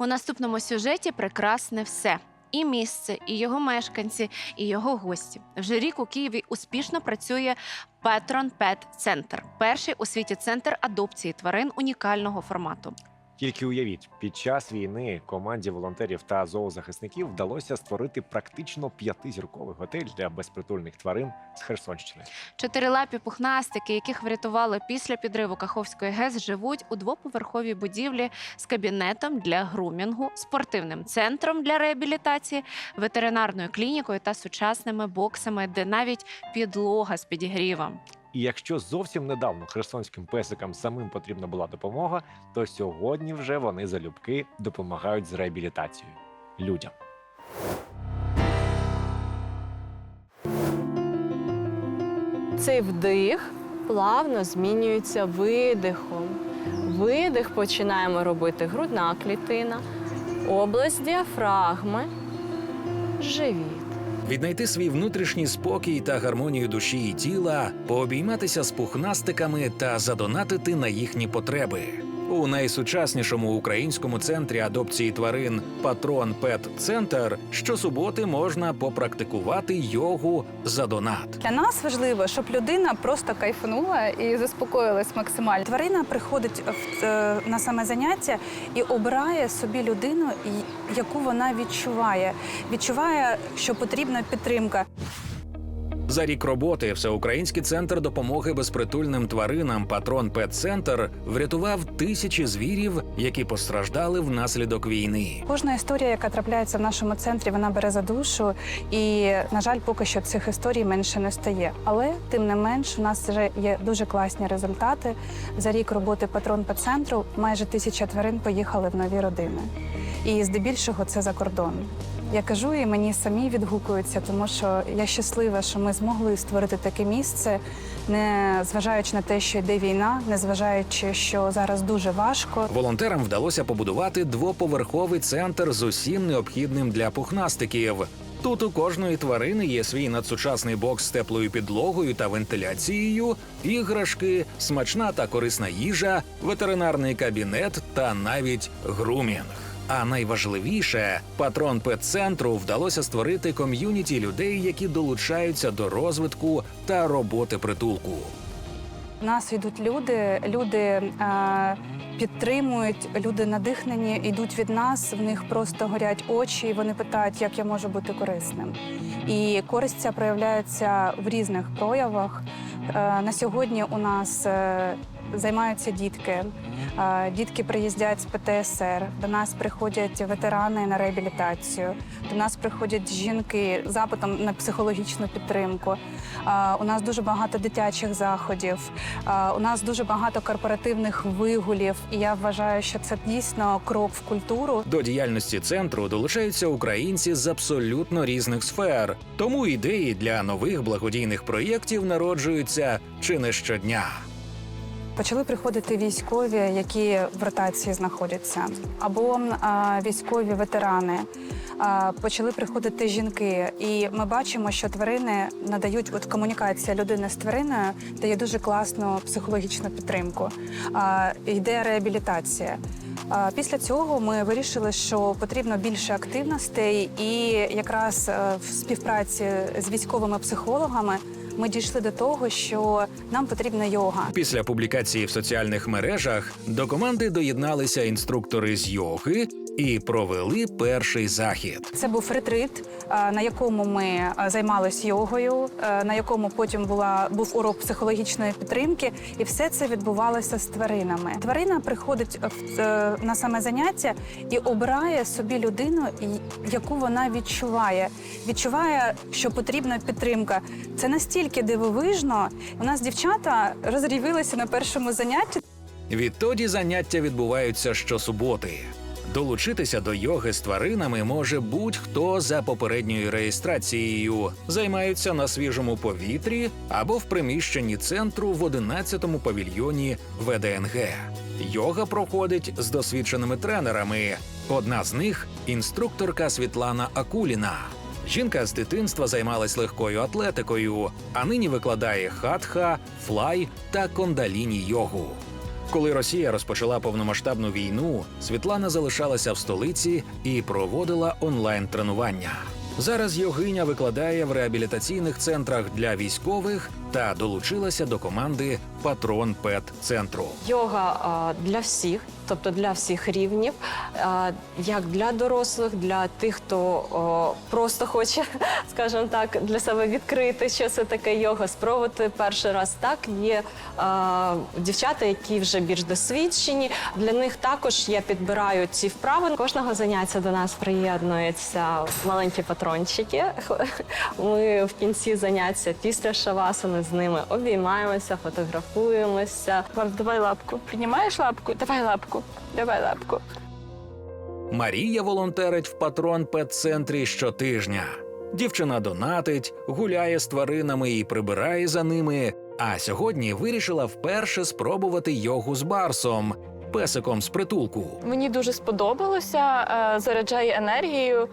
У наступному сюжеті прекрасне все. І місце, і його мешканці, і його гості. Вже рік у Києві успішно працює Петрон Пет Центр, перший у світі центр адопції тварин унікального формату. Тільки уявіть, під час війни команді волонтерів та зоозахисників вдалося створити практично п'ятизірковий готель для безпритульних тварин з Херсонщини. Чотирилапі пухнастики, яких врятували після підриву Каховської ГЕС, живуть у двоповерховій будівлі з кабінетом для грумінгу, спортивним центром для реабілітації, ветеринарною клінікою та сучасними боксами, де навіть підлога з підігрівом. І якщо зовсім недавно херсонським песикам самим потрібна була допомога, то сьогодні вже вони залюбки допомагають з реабілітацією людям. Цей вдих плавно змінюється видихом. Видих починаємо робити грудна клітина, область діафрагми, живіт. Віднайти свій внутрішній спокій та гармонію душі і тіла, пообійматися з пухнастиками та задонатити на їхні потреби. У найсучаснішому українському центрі адопції тварин Патрон Пет Центр щосуботи можна попрактикувати йогу за донат. Для нас важливо, щоб людина просто кайфанула і заспокоїлась максимально. Тварина приходить в, е, на саме заняття і обирає собі людину, яку вона відчуває. Відчуває, що потрібна підтримка. За рік роботи Всеукраїнський центр допомоги безпритульним тваринам Патрон Пет Центр врятував тисячі звірів, які постраждали внаслідок війни. Кожна історія, яка трапляється в нашому центрі, вона бере за душу. І, на жаль, поки що цих історій менше не стає. Але тим не менш, у нас вже є дуже класні результати. За рік роботи патрон центру майже тисяча тварин поїхали в нові родини. І здебільшого це за кордон. Я кажу, і мені самі відгукуються, тому що я щаслива, що ми змогли створити таке місце, не зважаючи на те, що йде війна, не зважаючи, що зараз дуже важко. Волонтерам вдалося побудувати двоповерховий центр з усім необхідним для пухнастиків. Тут у кожної тварини є свій надсучасний бокс з теплою підлогою та вентиляцією, іграшки, смачна та корисна їжа, ветеринарний кабінет та навіть грумінг. А найважливіше, патрон пет-центру вдалося створити ком'юніті людей, які долучаються до розвитку та роботи притулку. У нас йдуть люди, люди е, підтримують, люди надихнені, йдуть від нас. В них просто горять очі, і вони питають, як я можу бути корисним. І користь ця проявляється в різних проявах. Е, на сьогодні у нас е, займаються дітки. Дітки приїздять з ПТСР. До нас приходять ветерани на реабілітацію. До нас приходять жінки з запитом на психологічну підтримку. У нас дуже багато дитячих заходів. У нас дуже багато корпоративних вигулів. І я вважаю, що це дійсно крок в культуру. До діяльності центру долучаються українці з абсолютно різних сфер, тому ідеї для нових благодійних проєктів народжуються чи не щодня. Почали приходити військові, які в ротації знаходяться, або а, військові ветерани. Почали приходити жінки, і ми бачимо, що тварини надають от комунікація людини з твариною дає дуже класну психологічну підтримку. Йде реабілітація. Після цього ми вирішили, що потрібно більше активностей, і якраз е, в співпраці з військовими психологами ми дійшли до того, що нам потрібна йога. Після публікації в соціальних мережах до команди доєдналися інструктори з йоги і провели перший захід. Це був ретрит, е, на якому ми займалися йогою, е, на якому потім була був урок психологічної підтримки, і все це відбувалося з тваринами. Тварина приходить е, на саме заняття і обирає собі людину, яку вона відчуває. Відчуває, що потрібна підтримка. Це настільки дивовижно. У нас дівчата розрівилися на першому занятті. Відтоді заняття відбуваються щосуботи. Долучитися до йоги з тваринами може будь-хто за попередньою реєстрацією. Займаються на свіжому повітрі або в приміщенні центру в 11-му павільйоні ВДНГ. Йога проходить з досвідченими тренерами. Одна з них інструкторка Світлана Акуліна. Жінка з дитинства займалась легкою атлетикою, а нині викладає хатха, флай та кондаліні йогу. Коли Росія розпочала повномасштабну війну, Світлана залишалася в столиці і проводила онлайн-тренування. Зараз йогиня викладає в реабілітаційних центрах для військових та долучилася до команди Патрон Пет центру. Йога для всіх, тобто для всіх рівнів, як для дорослих, для тих, хто просто хоче, скажімо так, для себе відкрити, що це таке йога, спробувати перший раз. Так є дівчата, які вже більш досвідчені. Для них також я підбираю ці вправи. Кожного заняття до нас приєднуються маленькі патрончики. Ми в кінці заняття після шавасани з ними обіймаємося, фотографуємося. Вам давай лапку. Піднімаєш лапку? Давай лапку. Давай лапку. Марія волонтерить в патрон Пет-центрі щотижня. Дівчина донатить, гуляє з тваринами і прибирає за ними. А сьогодні вирішила вперше спробувати йогу з барсом, песиком з притулку. Мені дуже сподобалося, е, заряджає енергією.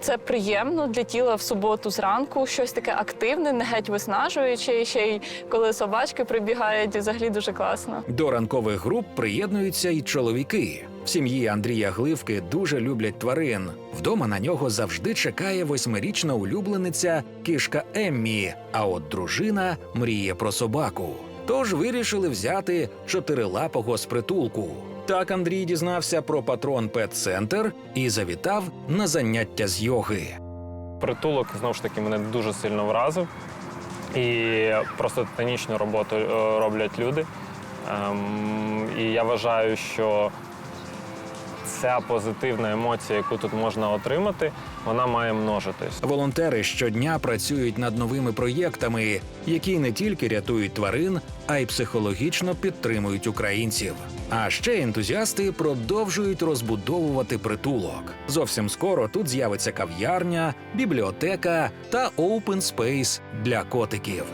Це приємно для тіла в суботу зранку, щось таке активне, не геть виснажуюче. І ще й коли собачки прибігають, взагалі дуже класно. До ранкових груп приєднуються й чоловіки. В сім'ї Андрія Гливки дуже люблять тварин. Вдома на нього завжди чекає восьмирічна улюблениця кішка Еммі. А от дружина мріє про собаку. Тож вирішили взяти чотирилапого з притулку. Так Андрій дізнався про патрон Пет-центр і завітав на заняття з йоги. Притулок знову ж таки мене дуже сильно вразив. І просто титанічну роботу е, роблять люди. Ем, І я вважаю, що ця позитивна емоція, яку тут можна отримати, вона має множитись. Волонтери щодня працюють над новими проєктами, які не тільки рятують тварин, а й психологічно підтримують українців. А ще ентузіасти продовжують розбудовувати притулок. Зовсім скоро тут з'явиться кав'ярня, бібліотека та open space для котиків.